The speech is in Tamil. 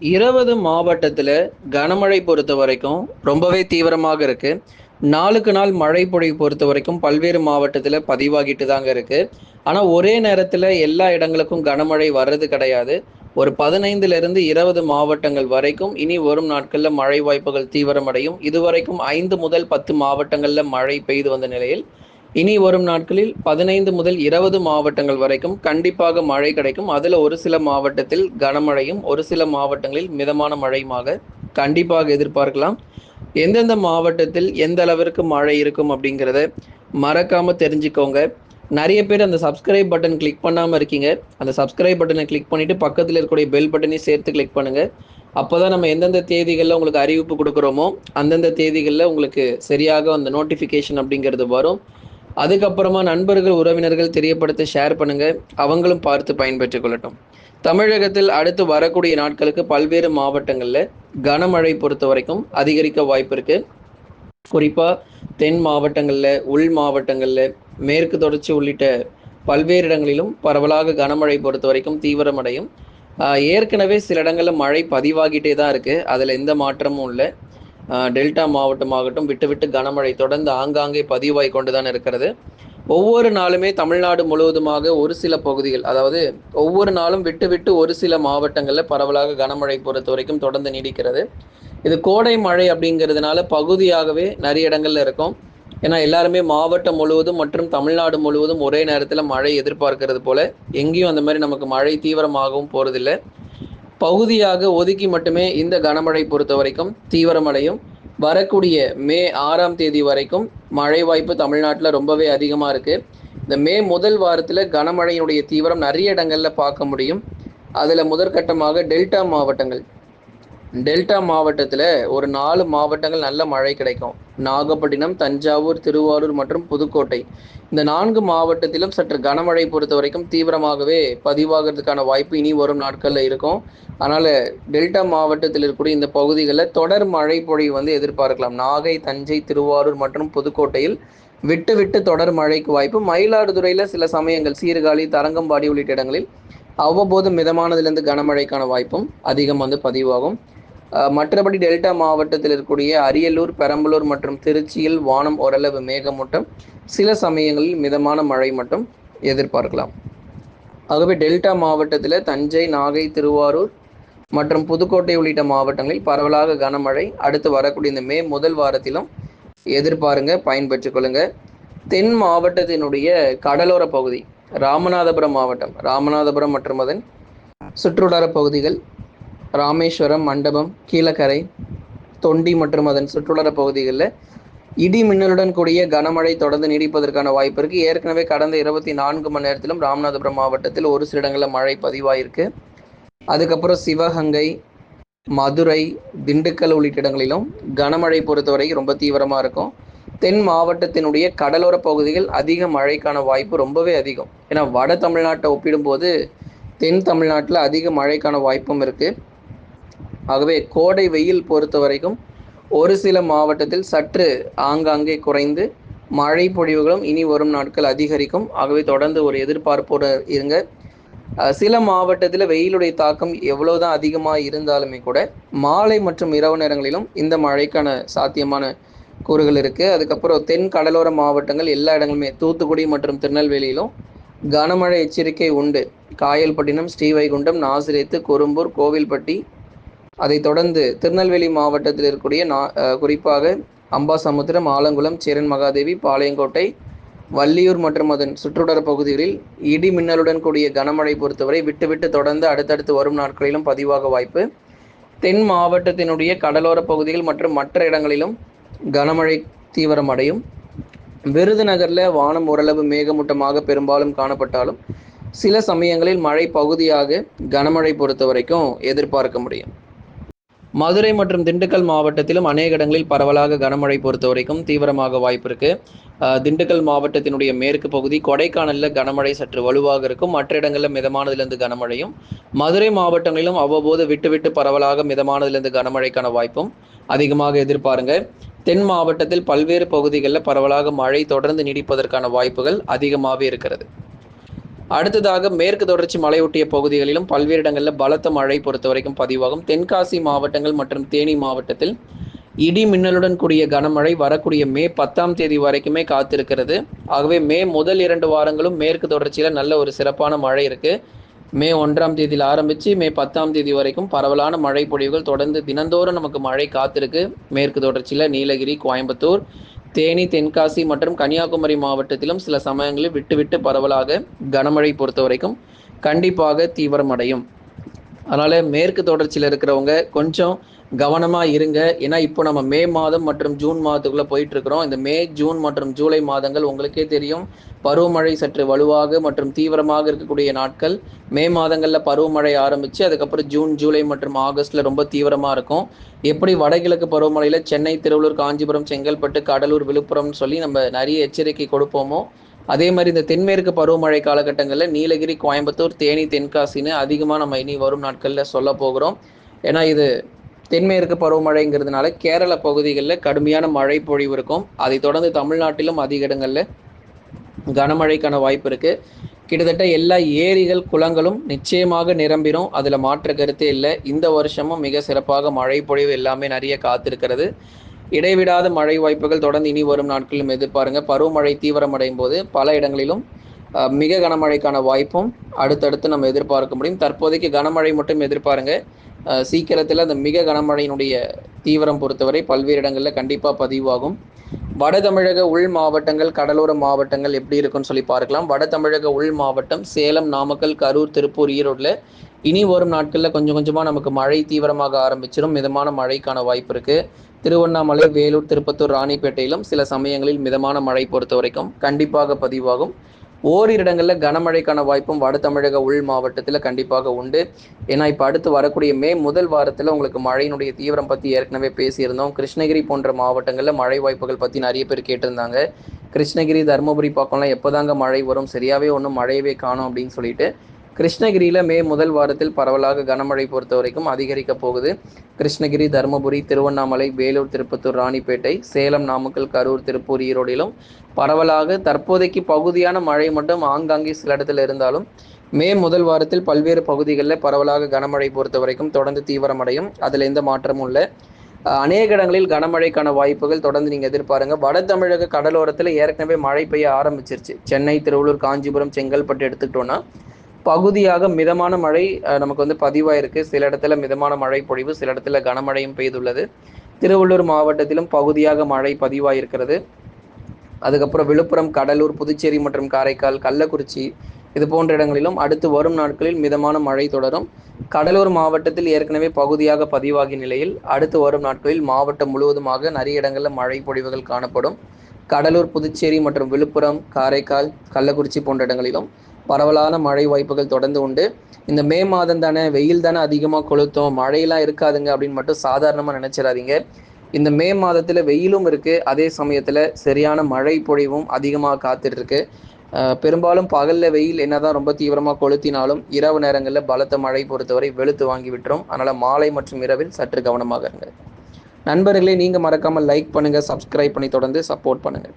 இருபது மாவட்டத்தில் கனமழை பொறுத்த வரைக்கும் ரொம்பவே தீவிரமாக இருக்கு. நாளுக்கு நாள் மழை பொழிவு பொறுத்த வரைக்கும் பல்வேறு மாவட்டத்தில் பதிவாகிட்டு தாங்க இருக்கு. ஆனால் ஒரே நேரத்தில் எல்லா இடங்களுக்கும் கனமழை வர்றது கிடையாது. ஒரு பதினைந்துலேருந்து இருபது மாவட்டங்கள் வரைக்கும் இனி வரும் நாட்களில் மழை வாய்ப்புகள் தீவிரமடையும். இதுவரைக்கும் ஐந்து முதல் பத்து மாவட்டங்களில் மழை பெய்து வந்த நிலையில் இனி வரும் நாட்களில் பதினைந்து முதல் இருபது மாவட்டங்கள் வரைக்கும் கண்டிப்பாக மழை கிடைக்கும். அதில் ஒரு சில மாவட்டத்தில் கனமழையும் ஒரு சில மாவட்டங்களில் மிதமான மழையுமாக கண்டிப்பாக எதிர்பார்க்கலாம். எந்தெந்த மாவட்டத்தில் எந்த அளவிற்கு மழை இருக்கும் அப்படிங்கிறத மறக்காம தெரிஞ்சுக்கோங்க. நிறைய பேர் அந்த சப்ஸ்கிரைப் பட்டன் கிளிக் பண்ணாமல் இருக்கீங்க. அந்த சப்ஸ்கிரைப் பட்டனை கிளிக் பண்ணிட்டு பக்கத்தில் இருக்கக்கூடிய பெல் பட்டனையும் சேர்த்து கிளிக் பண்ணுங்க. அப்போதான் நம்ம எந்தெந்த தேதிகளில் உங்களுக்கு அறிவிப்பு கொடுக்குறோமோ அந்தந்த தேதிகளில் உங்களுக்கு சரியாக அந்த நோட்டிஃபிகேஷன் அப்படிங்கிறது வரும். அதுக்கப்புறமா நண்பர்கள் உறவினர்கள் தெரியப்படுத்த ஷேர் பண்ணுங்க. அவங்களும் பார்த்து பயன்பெற்றுக் கொள்ளட்டும். தமிழகத்தில் அடுத்து வரக்கூடிய நாட்களுக்கு பல்வேறு மாவட்டங்களில் கனமழை பொறுத்த வரைக்கும் அதிகரிக்க வாய்ப்பு இருக்கு. குறிப்பா தென் மாவட்டங்களில் உள் மாவட்டங்களில் மேற்கு தொடர்ச்சி உள்ளிட்ட பல்வேறு இடங்களிலும் பரவலாக கனமழை பொறுத்த வரைக்கும் தீவிரமடையும் ஏற்கனவே சில இடங்களில் மழை பதிவாகிட்டே தான் இருக்குது அதில் எந்த மாற்றமும் இல்லை. டெல்டா மாவட்டமாகட்டும் விட்டு விட்டு கனமழை தொடர்ந்து ஆங்காங்கே பதிவாய் கொண்டுதான் இருக்கிறது. ஒவ்வொரு நாளுமே தமிழ்நாடு முழுவதுமாக ஒரு சில பகுதிகள் அதாவது ஒவ்வொரு நாளும் விட்டு விட்டு ஒரு சில மாவட்டங்களில் பரவலாக கனமழை பொறுத்த வரைக்கும் தொடர்ந்து நீடிக்கிறது. இது கோடை மழை அப்படிங்கிறதுனால பகுதியாகவே நிறைய இடங்கள்ல இருக்கும். ஏன்னா எல்லாருமே மாவட்டம் முழுவதும் மற்றும் தமிழ்நாடு முழுவதும் ஒரே நேரத்தில் மழை எதிர்பார்க்கிறது போல எங்கேயும் அந்த மாதிரி நமக்கு மழை தீவிரமாகவும் போறதில்லை. பகுதியாக ஒதுக்கி மட்டுமே இந்த கனமழை பொறுத்த வரைக்கும் தீவிரமடையும். வரக்கூடிய மே ஆறாம் தேதி வரைக்கும் மழை வாய்ப்பு தமிழ்நாட்டில் ரொம்பவே அதிகமாக இருக்குது இந்த மே முதல் வாரத்தில் கனமழையினுடைய தீவிரம் நிறைய இடங்களில் பார்க்க முடியும். அதில் முதற்கட்டமாக டெல்டா மாவட்டங்கள். டெல்டா மாவட்டத்தில் ஒரு நாலு மாவட்டங்கள் நல்ல மழை கிடைக்கும். நாகப்பட்டினம் தஞ்சாவூர் திருவாரூர் மற்றும் புதுக்கோட்டை. இந்த நான்கு மாவட்டத்திலும் சற்று கனமழை பொறுத்த வரைக்கும் தீவிரமாகவே பதிவாகிறதுக்கான வாய்ப்பு இனி வரும் நாட்களில் இருக்கும். அதனால் டெல்டா மாவட்டத்தில் இருக்கக்கூடிய இந்த பகுதிகளில் தொடர் மழை பொழிவு வந்து எதிர்பார்க்கலாம். நாகை தஞ்சை திருவாரூர் மற்றும் புதுக்கோட்டையில் விட்டு விட்டு தொடர் மழைக்கு வாய்ப்பு. மயிலாடுதுறையில் சில சமயங்கள் சீர்காழி தரங்கம்பாடி உள்ளிட்ட இடங்களில் அவ்வப்போது மிதமானதிலிருந்து கனமழைக்கான வாய்ப்பும் அதிகம் வந்து பதிவாகும். மற்றபடி டெல்டா மாவட்டத்தில் இருக்கக்கூடிய அரியலூர் பெரம்பலூர் மற்றும் திருச்சியில் வானம் ஓரளவு மேகமூட்டம். சில சமயங்களில் மிதமான மழை மட்டும் எதிர்பார்க்கலாம். ஆகவே டெல்டா மாவட்டத்தில் தஞ்சை நாகை திருவாரூர் மற்றும் புதுக்கோட்டை உள்ளிட்ட மாவட்டங்களில் பரவலாக கனமழை. அடுத்து வரக்கூடிய இந்த மே முதல் வாரத்திலும் எதிர்பாருங்க பயன்பெற்று கொள்ளுங்க. தென் மாவட்டத்தினுடைய கடலோர பகுதி ராமநாதபுரம் மாவட்டம் ராமநாதபுரம் மற்றும் அதன் சுற்றுவட்டார பகுதிகள் ராமேஸ்வரம் மண்டபம் கீழக்கரை தொண்டி மற்றும் அதன் சுற்றுலர பகுதிகளில் இடி மின்னலுடன் கூடிய கனமழை தொடர்ந்து நீடிப்பதற்கான வாய்ப்பு இருக்குது ஏற்கனவே கடந்த இருபத்தி நான்கு மணி நேரத்திலும் ராமநாதபுரம் மாவட்டத்தில் ஒரு சில இடங்களில் மழை பதிவாயிருக்கு. அதுக்கப்புறம் சிவகங்கை மதுரை திண்டுக்கல் உள்ளிட்ட இடங்களிலும் கனமழை பொறுத்தவரை ரொம்ப தீவிரமாக இருக்கும். தென் மாவட்டத்தினுடைய கடலோர பகுதிகள் அதிக மழைக்கான வாய்ப்பு ரொம்பவே அதிகம். ஏன்னா வட தமிழ்நாட்டை ஒப்பிடும்போது தென் தமிழ்நாட்டில் அதிக மழைக்கான வாய்ப்பும் இருக்குது ஆகவே கோடை வெயில் பொறுத்த வரைக்கும் ஒரு சில மாவட்டத்தில் சற்று ஆங்காங்கே குறைந்து மழை பொழிவுகளும் இனி வரும் நாட்கள் அதிகரிக்கும். ஆகவே தொடர்ந்து ஒரு எதிர்பார்ப்போடு இருங்க. சில மாவட்டத்தில் வெயிலுடைய தாக்கம் எவ்வளவுதான் அதிகமாக இருந்தாலுமே கூட மாலை மற்றும் இரவு நேரங்களிலும் இந்த மழைக்கான சாத்தியமான கூறுகள் இருக்குது அதுக்கப்புறம் தென் கடலோர மாவட்டங்கள் எல்லா இடங்களுமே தூத்துக்குடி மற்றும் திருநெல்வேலியிலும் கனமழை எச்சரிக்கை உண்டு. காயல்பட்டினம் ஸ்ரீவைகுண்டம் நாசிரேத்து குறும்பூர் கோவில்பட்டி அதைத் தொடர்ந்து திருநெல்வேலி மாவட்டத்தில் இருக்கக்கூடிய நா குறிப்பாக அம்பாசமுத்திரம் ஆலங்குளம் சேரன் மகாதேவி பாளையங்கோட்டை வள்ளியூர் மற்றும் அதன் சுற்றுடர பகுதிகளில் இடி மின்னலுடன் கூடிய கனமழை பொறுத்தவரை விட்டுவிட்டு தொடர்ந்து அடுத்தடுத்து வரும் நாட்களிலும் பதிவாக வாய்ப்பு. தென் மாவட்டத்தினுடைய கடலோர பகுதிகள் மற்றும் மற்ற இடங்களிலும் கனமழை தீவிரமடையும் விருதுநகரில் வானம் ஓரளவு மேகமூட்டமாக பெரும்பாலும் காணப்பட்டாலும் சில சமயங்களில் மழை பகுதியாக கனமழை பொறுத்த வரைக்கும் எதிர்பார்க்க முடியும். மதுரை மற்றும் திண்டுக்கல் மாவட்டத்திலும் அநேக இடங்களில் பரவலாக கனமழை பொறுத்த வரைக்கும் தீவிரமாக வாய்ப்பு இருக்கு. திண்டுக்கல் மாவட்டத்தினுடைய மேற்கு பகுதி கொடைக்கானலில் கனமழை சற்று வலுவாக இருக்கும். மற்ற இடங்களில் மிதமானதிலிருந்து கனமழையும். மதுரை மாவட்டங்களிலும் அவ்வப்போது விட்டு விட்டு பரவலாக மிதமானதிலிருந்து கனமழைக்கான வாய்ப்பும் அதிகமாக எதிர்பாருங்க. தென் மாவட்டத்தில் பல்வேறு பகுதிகளில் பரவலாக மழை தொடர்ந்து நீடிப்பதற்கான வாய்ப்புகள் அதிகமாகவே இருக்கிறது. அடுத்ததாக மேற்கு தொடர்ச்சி மலையொட்டிய பகுதிகளிலும் பல்வேறு இடங்களில் பலத்த மழை பொறுத்த வரைக்கும் பதிவாகும். தென்காசி மாவட்டங்கள் மற்றும் தேனி மாவட்டத்தில் இடி மின்னலுடன் கூடிய கனமழை வரக்கூடிய மே பத்தாம் தேதி வரைக்குமே காத்திருக்கிறது. ஆகவே மே முதல் இரண்டு வாரங்களும் மேற்கு தொடர்ச்சியில் நல்ல ஒரு சிறப்பான மழை இருக்குது மே ஒன்றாம் தேதியில் ஆரம்பித்து மே பத்தாம் தேதி வரைக்கும் பரவலான மழை பொழிவுகள் தொடர்ந்து தினந்தோறும் நமக்கு மழை காத்திருக்கு. மேற்கு தொடர்ச்சியில் நீலகிரி கோயம்புத்தூர் தேனி தென்காசி மற்றும் கன்னியாகுமரி மாவட்டத்திலும் சில சமயங்களில் விட்டுவிட்டு பரவலாக கனமழை பொறுத்த வரைக்கும் கண்டிப்பாக தீவிரமடையும். அதனால் மேற்கு தொடர்ச்சியில் இருக்கிறவங்க கொஞ்சம் கவனமாக இருங்க. ஏன்னா இப்போ நம்ம மே மாதம் மற்றும் ஜூன் மாதத்துக்குள்ளே போயிட்டு இருக்கிறோம் இந்த மே ஜூன் மற்றும் ஜூலை மாதங்கள் உங்களுக்கே தெரியும். பருவமழை சற்று வலுவாக மற்றும் தீவிரமாக இருக்கக்கூடிய நாட்கள். மே மாதங்களில் பருவமழை ஆரம்பித்து அதுக்கப்புறம் ஜூன் ஜூலை மற்றும் ஆகஸ்ட்டில் ரொம்ப தீவிரமாக இருக்கும். எப்படி வடகிழக்கு பருவமழையில் சென்னை திருவள்ளூர் காஞ்சிபுரம் செங்கல்பட்டு கடலூர் விழுப்புரம்னு சொல்லி நம்ம நிறைய எச்சரிக்கை கொடுப்போமோ அதே மாதிரி இந்த தென்மேற்கு பருவமழை காலகட்டங்களில் நீலகிரி கோயம்புத்தூர் தேனி தென்காசின்னு அதிகமாக நம்ம இனி வரும் நாட்களில் சொல்ல போகிறோம். ஏன்னா இது தென்மேற்கு பருவமழைங்கிறதுனால கேரள பகுதிகளில் கடுமையான மழை பொழிவு இருக்கும். அதை தொடர்ந்து தமிழ்நாட்டிலும் அதிக இடங்களில் கனமழைக்கான வாய்ப்பு இருக்குது கிட்டத்தட்ட எல்லா ஏரிகள் குளங்களும் நிச்சயமாக நிரம்பிடும் அதில் மாற்ற கருத்தே இல்லை. இந்த வருஷமும் மிக சிறப்பாக மழை பொழிவு எல்லாமே நிறைய காத்திருக்கிறது. இடைவிடாத மழை வாய்ப்புகள் தொடர்ந்து இனி வரும் நாட்களிலும் எதிர்பாருங்க. பருவமழை தீவிரமடையும் போது பல இடங்களிலும் மிக கனமழைக்கான வாய்ப்பும் அடுத்தடுத்து நம்ம எதிர்பார்க்க முடியும். தற்போதைக்கு கனமழை மட்டும் எதிர்பாருங்க. சீக்கிரத்தில் அந்த மிக கனமழையினுடைய தீவிரம் பொறுத்தவரை பல்வேறு இடங்களில் கண்டிப்பாக பதிவாகும். வட தமிழக உள் மாவட்டங்கள் கடலோர மாவட்டங்கள் எப்படி இருக்குன்னு சொல்லி பார்க்கலாம். வட தமிழக உள் மாவட்டம் சேலம் நாமக்கல் கரூர் திருப்பூர் ஈரோடில் இனி வரும் நாட்களில் கொஞ்சம் கொஞ்சமாக நமக்கு மழை தீவிரமாக ஆரம்பிச்சிடும் மிதமான மழைக்கான வாய்ப்பு இருக்குது திருவண்ணாமலை வேலூர் திருப்பத்தூர் ராணிப்பேட்டையிலும் சில சமயங்களில் மிதமான மழை பொறுத்த வரைக்கும் கண்டிப்பாக பதிவாகும். ஓரிரு இடங்களில் கனமழைக்கான வாய்ப்பும் வட தமிழக உள் மாவட்டத்தில் கண்டிப்பாக உண்டு. ஏன்னா இப்போ அடுத்து வரக்கூடிய மே முதல் வாரத்தில் உங்களுக்கு மழையினுடைய தீவிரம் பற்றி ஏற்கனவே பேசியிருந்தோம். கிருஷ்ணகிரி போன்ற மாவட்டங்களில் மழை வாய்ப்புகள் பற்றி நிறைய பேர் கேட்டிருந்தாங்க. கிருஷ்ணகிரி தருமபுரி பக்கம்லாம் எப்போதாங்க மழை வரும்? சரியாகவே ஒன்றும் மழையவே காணும் அப்படின்னு சொல்லிட்டு கிருஷ்ணகிரியில் மே முதல் வாரத்தில் பரவலாக கனமழை பொறுத்த வரைக்கும் அதிகரிக்க போகுது. கிருஷ்ணகிரி தருமபுரி திருவண்ணாமலை வேலூர் திருப்பத்தூர் ராணிப்பேட்டை சேலம் நாமக்கல் கரூர் திருப்பூர் ஈரோடிலும் பரவலாக தற்போதைக்கு பகுதியான மழை மட்டும் ஆங்காங்கே சில இடத்துல இருந்தாலும் மே முதல் வாரத்தில் பல்வேறு பகுதிகளில் பரவலாக கனமழை பொறுத்த வரைக்கும் தொடர்ந்து தீவிரமடையும். அதில் எந்த மாற்றமும் இல்லை. அநேக இடங்களில் கனமழைக்கான வாய்ப்புகள் தொடர்ந்து நீங்கள் எதிர்பாருங்க. வட தமிழக கடலோரத்தில் ஏற்கனவே மழை பெய்ய ஆரம்பிச்சிருச்சு. சென்னை திருவள்ளூர் காஞ்சிபுரம் செங்கல்பட்டு எடுத்துக்கிட்டோன்னா பகுதியாக மிதமான மழை நமக்கு வந்து பதிவாயிருக்கு. சில இடத்துல மிதமான மழை பொழிவு சில இடத்துல கனமழையும் பெய்துள்ளது. திருவள்ளூர் மாவட்டத்திலும் பகுதியாக மழை பதிவாயிருக்கிறது. அதுக்கப்புறம் விழுப்புரம் கடலூர் புதுச்சேரி மற்றும் காரைக்கால் கள்ளக்குறிச்சி இது போன்ற இடங்களிலும் அடுத்து வரும் நாட்களில் மிதமான மழை தொடரும். கடலூர் மாவட்டத்தில் ஏற்கனவே பகுதியாக பதிவாகிய நிலையில் அடுத்து வரும் நாட்களில் மாவட்டம் முழுவதுமாக நிறைய இடங்களில் மழை பொழிவுகள் காணப்படும். கடலூர் புதுச்சேரி மற்றும் விழுப்புரம் காரைக்கால் கள்ளக்குறிச்சி போன்ற இடங்களிலும் பரவலான மழை வாய்ப்புகள் தொடர்ந்து உண்டு. இந்த மே மாதம் தானே வெயில் தானே அதிகமாக கொளுத்தும் மழையெல்லாம் இருக்காதுங்க அப்படின்னு மட்டும் சாதாரணமாக நினச்சிடாதீங்க. இந்த மே மாதத்தில் வெயிலும் இருக்குது அதே சமயத்தில் சரியான மழை பொழிவும் அதிகமாக காத்துட்ருக்கு. பெரும்பாலும் பகலில் வெயில் என்னதான் ரொம்ப தீவிரமாக கொளுத்தினாலும் இரவு நேரங்களில் பலத்த மழை பொறுத்தவரை வெளுத்து வாங்கி விட்டுரும். அதனால் மாலை மற்றும் இரவில் சற்று கவனமாக இருங்க நண்பர்களே நீங்கள் மறக்காமல் லைக் பண்ணுங்கள் சப்ஸ்கிரைப் பண்ணி தொடர்ந்து சப்போர்ட் பண்ணுங்கள்